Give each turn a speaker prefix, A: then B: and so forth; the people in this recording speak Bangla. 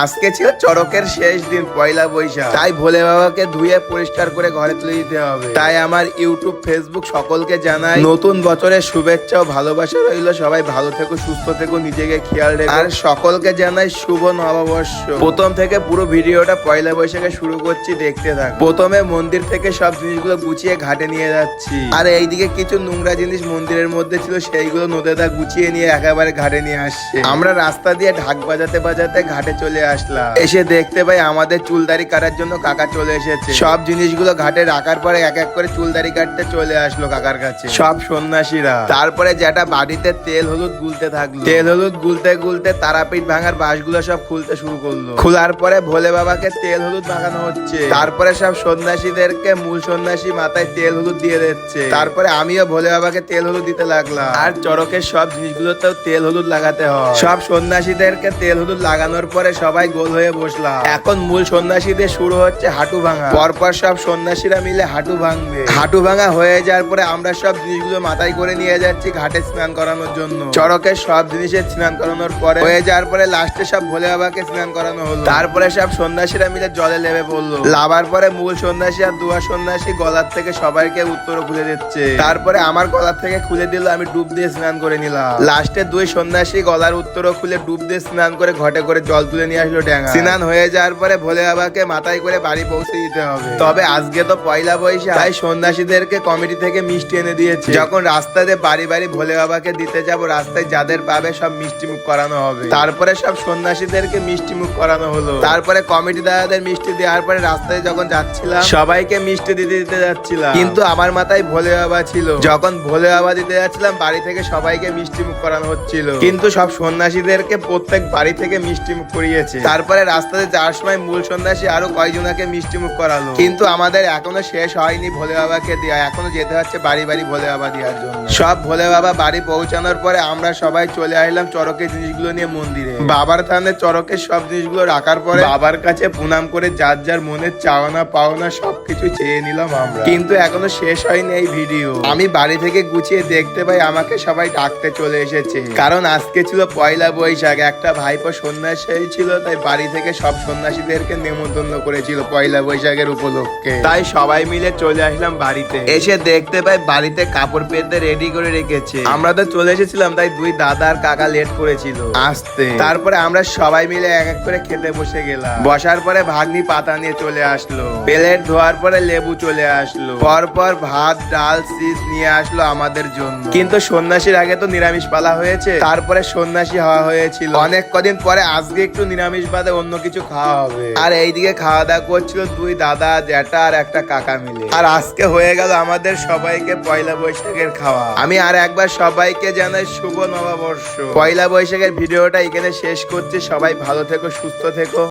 A: আজকে ছিল চড়কের শেষ দিন, পয়লা বৈশাখ। তাই ভোলে বাবাকে ধুয়ে পরিষ্কার করে ঘরে তুলে দিতে হবে। তাই আমার ইউটিউব, ফেসবুক সকলকে জানাই, নতুন বছরের শুভেচ্ছা ও ভালোবাসা রইল। সবাই ভালো থেকো, সুস্থ থেকো, নিজেকে খেয়াল রেখো। আর সকলকে জানাই শুভ নববর্ষ। প্রথম থেকে পুরো ভিডিওটা পয়লা বৈশাখে শুরু করছি, দেখতে থাক। প্রথমে মন্দির থেকে সব জিনিসগুলো গুছিয়ে ঘাটে নিয়ে যাচ্ছি। আর এইদিকে কিছু নোংরা জিনিস মন্দিরের মধ্যে ছিল, সেইগুলো নদেদা গুছিয়ে নিয়ে একেবারে ঘাটে নিয়ে আসছে। আমরা রাস্তা দিয়ে ঢাক বাজাতে বাজাতে ঘাটে চলে আসলাম। এসে দেখতে পাই আমাদের চুলদারি কাটার জন্য কাকা চলে এসেছে। সব জিনিসগুলো ঘাটে রাখার পরে এক এক করে চুলদারি কাটতে চলে আসলো কাকার কাছে। সব সন্ন্যাসীরা। তারপরে যেটা বাড়িতে তেল হলুদ গুলতে থাকল। তেল হলুদ গুলতে গুলতে তারাপীঠ ভাঙার বাঁশগুলো সব খুলতে শুরু করল। খোলার পরে ভোলে বাবাকে তেল হলুদ মাখানো হচ্ছে। তারপরে সব সন্ন্যাসীদেরকে মূল সন্ন্যাসী মাথায় তেল হলুদ দিয়ে দিচ্ছে। তারপরে আমিও ভোলে বাবাকে তেল হলুদ দিতে লাগলাম। আর চড়কের সব জিনিসগুলোতেও তেল হলুদ লাগাতে হয়। সব সন্ন্যাসীদেরকে তেল হলুদ লাগানোর পরে সবাই গোল হয়ে বসলাম। এখন মূল সন্ন্যাসীদের শুরু হচ্ছে হাঁটু ভাঙা। পরপর সব সন্ন্যাসীরা মিলে হাঁটু ভাঙবে। হাঁটু ভাঙা হয়ে যাওয়ার পরে আমরা সব জিনিসগুলো মাথায় করে নিয়ে যাচ্ছি ঘাটে স্নান করানোর জন্য। চড়কের সব জিনিসের স্নান করানোর পরে, হয়ে যাওয়ার পরে লাস্টে সব ভোলে বাবাকে স্নান করানো হলো। তারপরে সব সন্ন্যাসীরা মিলে জলে লেবে পড়ল। লাভার পরে মূল সন্ন্যাসী আর দুয়া সন্ন্যাসী গলার থেকে সবাইকে উত্তর খুলে দিচ্ছে। তারপরে আমার গলার থেকে খুলে দিল, আমি ডুব দিয়ে স্নান করে নিলাম। লাস্টে দুই সন্ন্যাসী গলার উত্তরও খুলে ডুব দিয়ে স্নান করে ঘটে করে জল তুলে নিয়ে আসলো ড্যাঙ্গা স্নান হয়ে যাওয়ার পরে ভোলে বাবাকে মাথায় করে বাড়ি পৌঁছে দিতে হবে। তবে আজকে তো পয়লা বৈশাখ, তাই সন্ন্যাসীদেরকে কমিটি থেকে মিষ্টি এনে দিয়েছে। যখন রাস্তাতে বাড়ি বাড়ি ভোলে বাবাকে দিতে যাব, রাস্তায় যাদের পাবে সব মিষ্টি মুখ করানো হবে। তারপরে সব সন্ন্যাসীদেরকে মিষ্টি মুখ করানো হলো। তারপরে কমিটি দাদাদের মিষ্টি দেওয়ার পরে রাস্তায় যখন যাচ্ছিলাম, সবাইকে মিষ্টি দিতে দিতে যাচ্ছিলাম। কিন্তু আমার মাথায় ভোলে বাবা ছিল। যখন ভোলে বাবা দিতে যাচ্ছিলাম, বাড়ি থেকে সবাইকে মিষ্টি মুখ করানো হচ্ছিল। কিন্তু সব সন্ন্যাসীদেরকে প্রত্যেক বাড়ি থেকে মিষ্টি মুখ করিয়েছে। তারপরে রাস্তাতে যাওয়ার সময় মূল সন্ন্যাসী আরও কয়জনাকে মিষ্টি মুখ করালো। কিন্তু আমাদের এখনও শেষ হয়নি ভোলে বাবাকে দেওয়া এখনও যেতে হচ্ছে বাড়ি বাড়ি ভোলে বাবা দেওয়ার জন্য। সব ভোলে বাবা বাড়ি পৌঁছানোর পরে আমরা সবাই চলে আসলাম চরকের জিনিসগুলো নিয়ে মন্দিরে। বাবার থানে চরকের সব জিনিসগুলো রাখার পরে বাবার কাছে প্রণাম করে যার যার মনের চাওনা পাওনা সবকিছু চেয়ে নিলাম আমরা। কিন্তু এখনও শেষ হয়নি এই ভিডিও। আমি বাড়ি থেকে গুছিয়ে দেখতে পাই আমাকে সবাই ডাকতে চলে এসেছে। কারণ আজকে ছিল পয়লা বৈশাখ, একটা ভাইপো সন্ন্যাসী ছিল তাই বাড়ি থেকে সব সন্ন্যাসীদেরকে নেমন্তন্ন করেছিল পয়লা বৈশাখের উপলক্ষে। তাই সবাই মিলে চলে আসলাম বাড়িতে। এসে দেখতে পাই বাড়িতে কাপড় পেতে রেডি করে রেখেছে। আমরা তো চলে এসেছিলাম তাই দুই দাদা আর কাকা লেট করেছিল। আসতে। তারপরে আমরা সবাই মিলে এক এক করে খেতে বসে গেলাম। বসার পরে ভাগ্নি পাতা নিয়ে চলে আসলো। প্লেট ধোয়ার পরে লেবু চলে আসলো। পরপর ভাত ডাল চিজ নিয়ে আসলো আমাদের জন্য। কিন্তু সন্ন্যাসীর আগে তো নিরামিষ পালা হয়েছে। তারপরে সন্ন্যাসী হওয়া হয়েছিল। অনেক কদিন পরে আজকে একটু নিরামিষ বাদে অন্য কিছু খাওয়া হবে আর এইদিকে খাওয়া দাওয়া করছিল দুই দাদা, জ্যাঠা আর একটা কাকা মিলে। আর আজকে হয়ে গেল আমাদের সবাইকে পয়লা বৈশাখের খাওয়া। আমি আর একবার সবাইকে জানাই শুভ নববর্ষ। পয়লা বৈশাখের ভিডিওটা এখানে শেষ করছি। সবাই ভালো থেকো, সুস্থ থেকো।